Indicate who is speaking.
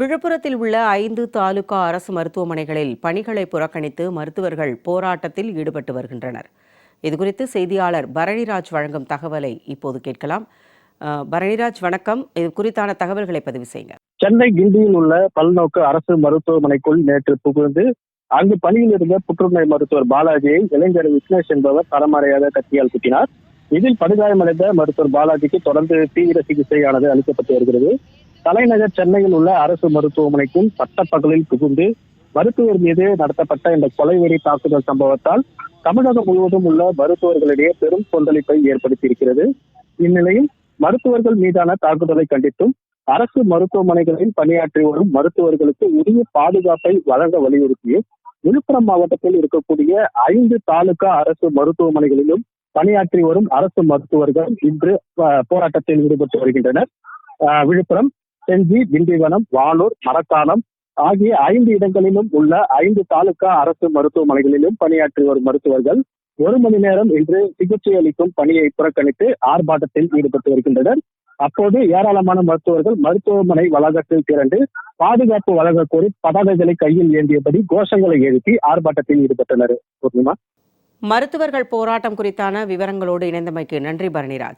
Speaker 1: விழுப்புரத்தில் உள்ள ஐந்து தாலுகா அரசு மருத்துவமனைகளில் பணிகளை புறக்கணித்து மருத்துவர்கள் போராட்டத்தில் ஈடுபட்டு வருகின்றனர். இதுகுறித்து செய்தியாளர் பரணிராஜ் வழங்கும் தகவலை இப்போது கேட்கலாம். பரணிராஜ் வணக்கம். இது குறித்தான தகவல்களை பதிவு செய்யுங்க.
Speaker 2: சென்னை கிண்டியில் உள்ள பல்நோக்கு அரசு மருத்துவமனைக்குள் நேற்று புகுந்து அங்கு பணியில் இருந்த புற்றுநோய் மருத்துவர் பாலாஜியை இளைஞர் விக்னேஷ் என்பவர் தரமறையாக கத்தியால் குத்தினார். இதில் படுகாயமடைந்த மருத்துவர் பாலாஜிக்கு தொடர்ந்து தீவிர சிகிச்சையானது அளிக்கப்பட்டு வருகிறது. தலைநகர் சென்னையில் உள்ள அரசு மருத்துவமனைக்குள் பட்டப்பகலில் புகுந்து மருத்துவர் மீது நடத்தப்பட்ட இந்த கொலைவெறி தாக்குதல் சம்பவத்தால் தமிழகம் முழுவதும் உள்ள மருத்துவர்களிடையே பெரும் கொந்தளிப்பை ஏற்படுத்தியிருக்கிறது. இந்நிலையில் மருத்துவர்கள் மீதான தாக்குதலை கண்டித்தும் அரசு மருத்துவமனைகளில் பணியாற்றி வரும் மருத்துவர்களுக்கு உரிய பாதுகாப்பை வழங்க வலியுறுத்தியும் விழுப்புரம் மாவட்டத்தில் இருக்கக்கூடிய ஐந்து தாலுகா அரசு மருத்துவமனைகளிலும் பணியாற்றி வரும் அரசு மருத்துவர்கள் இன்று போராட்டத்தில் ஈடுபட்டு வருகின்றனர். விழுப்புரம் செஞ்சி திண்டிவனம் வானூர் மரக்காலம் ஆகிய ஐந்து இடங்களிலும் உள்ள ஐந்து தாலுகா அரசு மருத்துவமனைகளிலும் பணியாற்றி வரும் மருத்துவர்கள் ஒரு மணி நேரம் இன்று சிகிச்சை அளிக்கும் பணியை புறக்கணித்து ஆர்ப்பாட்டத்தில் ஈடுபட்டு வருகின்றனர். அப்போது ஏராளமான மருத்துவர்கள் மருத்துவமனை வளாகத்தில் திரண்டு பாதுகாப்பு வழங்க கோரி பதாகைகளை கையில் ஏந்தியபடி கோஷங்களை எழுப்பி ஆர்ப்பாட்டத்தில் ஈடுபட்டனர். பூர்ணிமா.
Speaker 1: மருத்துவர்கள் போராட்டம் குறித்தான விவரங்களோடு இணைந்தமைக்கு நன்றி பரணிராஜ்.